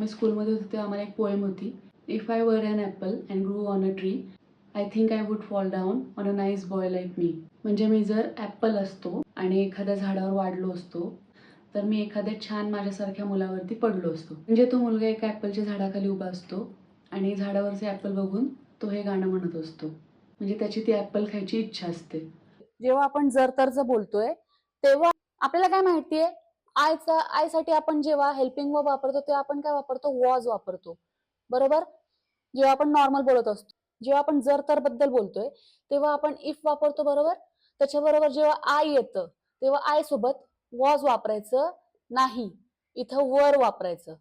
मी स्कूलमध्ये होते तेव्हा आम्हाला एक पोएम होती if I were an apple and grew on a tree I think I would fall down on a nice boy like me म्हणजे मी जर ॲपल असतो आणि एखाद्या झाडावर वाढलो असतो तर मी एखाद्या छान माझ्यासारख्या मुलावरती पडलो असतो. म्हणजे तो मुलगा एका ॲपलच्या झाडाखाली उभा असतो आणि झाडावरचे ॲपल बघून तो हे गाणं म्हणत असतो. म्हणजे त्याची ती ॲपल खायची इच्छा असते. जेव्हा आपण जर तर बोलतोय तेव्हा आपल्याला काय माहितीये? आयचा आयसाठी आपण जेव्हा हेल्पिंग वर्ब वापरतो तेव्हा आपण काय वापरतो? वॉज वापरतो. बरोबर? जेव्हा आपण नॉर्मल बोलत असतो जेव्हा आपण जर तर बद्दल बोलतोय तेव्हा आपण इफ वापरतो बरोबर? त्याच्याबरोबर जेव्हा आय येतं तेव्हा आय सोबत वॉज वापरायचं नाही. इथं वर वापरायचं.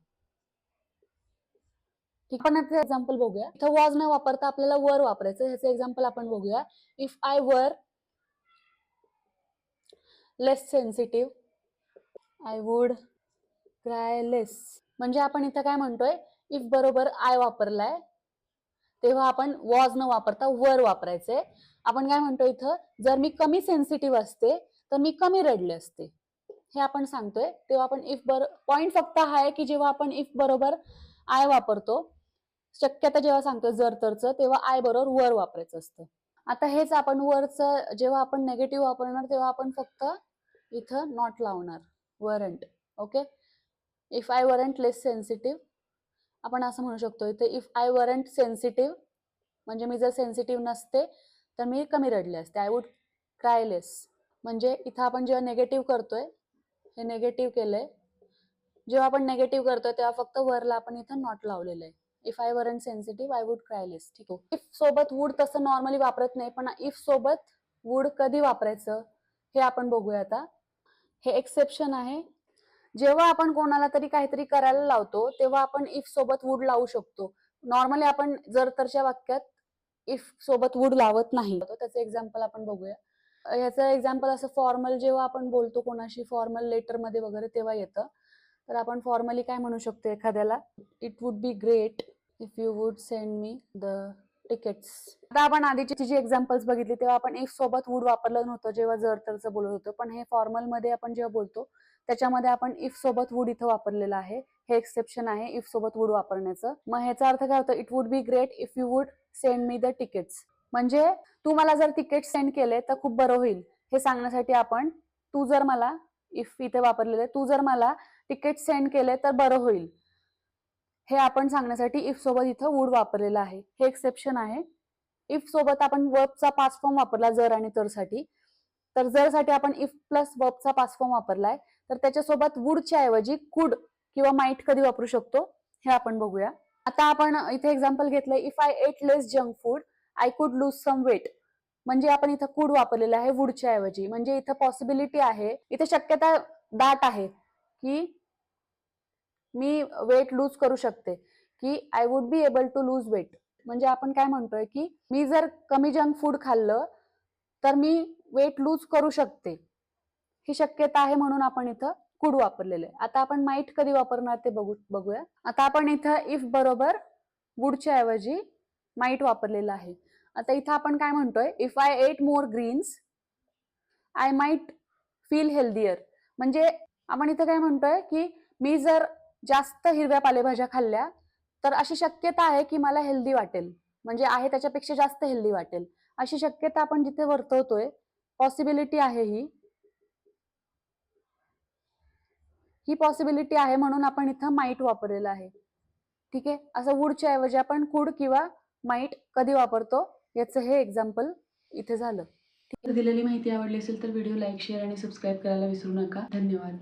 ठीक पण याचं एक्झाम्पल बघूया. इथं वॉज न वापरता आपल्याला वर वापरायचं. ह्याचं एक्झाम्पल आपण बघूया. If I were less sensitive I would cry less म्हणजे आपण इथं काय म्हणतोय? इफ बरोबर आय वापरलाय तेव्हा आपण वॉज न वापरता वर वापरायचंय आपण काय म्हणतो इथं? जर मी कमी सेन्सिटिव्ह असते तर मी कमी रडले असते. हे आपण सांगतोय. तेव्हा आपण इफ बर पॉईंट फक्त हा आहे की जेव्हा आपण इफ बरोबर आय वापरतो शक्यता जेव्हा सांगतो जर तरचं तेव्हा आय बरोबर वर वापरायचं असतं. आता हेच आपण वरचं जेव्हा आपण नेगेटिव्ह वापरणार तेव्हा आपण फक्त इथं नॉट लावणार. Weren't okay if I weren't less sensitive आपण असं म्हणू शकतो इथे इफ आय वरंट सेन्सिटिव्ह म्हणजे मी जर सेन्सिटिव्ह नसते तर मी कमी रडले असते. आय वुड क्राय लेस म्हणजे इथं आपण जेव्हा नेगेटिव्ह करतोय हे नेगेटिव्ह केलंय. जेव्हा आपण नेगेटिव्ह करतोय तेव्हा फक्त वरला आपण इथं नॉट लावलेलं आहे. If I weren't sensitive I would cry less ठीक आहे. इफ सोबत वूड तसं नॉर्मली वापरत नाही पण इफ सोबत वूड कधी वापरायचं हे आपण बघूया आता. हे एक्सेप्शन आहे. जेव्हा आपण कोणाला तरी काहीतरी करायला लावतो तेव्हा आपण इफ सोबत वूड लावू शकतो. नॉर्मली आपण जर तरच्या वाक्यात इफ सोबत वूड लावत नाही. त्याचं एक्झाम्पल आपण बघूया. ह्याचं एक्झाम्पल असं फॉर्मल जेव्हा आपण बोलतो कोणाशी फॉर्मल लेटरमध्ये वगैरे तेव्हा येतं. तर आपण फॉर्मली काय म्हणू शकतो एखाद्याला? It would be great if you would send me the tickets आता आपण आधीची जी एक्झाम्पल्स बघितली तेव्हा आपण इफ सोबत वूड वापरलं नव्हतं जेव्हा जर तरचं बोलत होतो. पण हे फॉर्मलमध्ये आपण जेव्हा बोलतो त्याच्यामध्ये आपण इफ सोबत वूड इथं वापरलेलं आहे. हे एक्सेप्शन आहे इफ सोबत वूड वापरण्याचं. मग ह्याचा अर्थ काय होतं? It would be great if you would send me the tickets म्हणजे तू मला जर तिकीट सेंड केले तर खूप बरं होईल. हे सांगण्यासाठी आपण तू जर मला इफ इथे वापरलेले तू जर मला तिकीट सेंड केले तर बरं होईल. हे आपण सांगण्यासाठी इफ सोबत इथं वूड वापरलेलं आहे. हे एक्सेप्शन आहे. इफ सोबत आपण वर्बचा पास फॉर्म वापरला जर आणि तर साठी तर जर साठी आपण इफ प्लस वर्बचा पास फॉर्म वापरलाय तर त्याच्यासोबत वूडच्या ऐवजी कुड किंवा माइट कधी वापरू शकतो हे आपण बघूया. आता आपण इथे एक्झाम्पल घेतलंय if I ate less junk food I could lose some weight म्हणजे आपण इथं कुड वापरलेलं आहे वूडच्या ऐवजी. म्हणजे इथं पॉसिबिलिटी आहे इथे शक्यता दाट आहे की मी वेट लूज करू शकते. की I would be able to lose weight म्हणजे आपण काय म्हणतोय की मी जर कमी जंक फूड खाल्लं तर मी वेट लूज करू शकते. ही शक्यता आहे म्हणून आपण इथं कुड वापरलेलं आहे. आता आपण माईट कधी वापरणार ते बघू बघूया. आता आपण इथं इफ बरोबर वुडच्या ऐवजी माईट वापरलेलं आहे. आता इथं आपण काय म्हणतोय? If I ate more greens I might feel healthier म्हणजे आपण इथं काय म्हणतोय की मी जर जास्त हिरव्या पालेभाज्या खाल्ल्या तर अशी शक्यता आहे की मला हेल्दी वाटेल. म्हणजे आहे त्याच्यापेक्षा जास्त हेल्दी वाटेल. अशी शक्यता आपण जिथे वर्तवतोय पॉसिबिलिटी आहे ही. ही पॉसिबिलिटी आहे म्हणून आपण इथं माईट वापरलेलं आहे. ठीक आहे? असं वूडच्या ऐवजी आपण कूड किंवा माईट कधी वापरतो याचं हे एक्झाम्पल इथे झालं. दिलेली माहिती आवडली असेल तर व्हिडिओ लाईक शेअर आणि सबस्क्राईब करायला विसरू नका. धन्यवाद.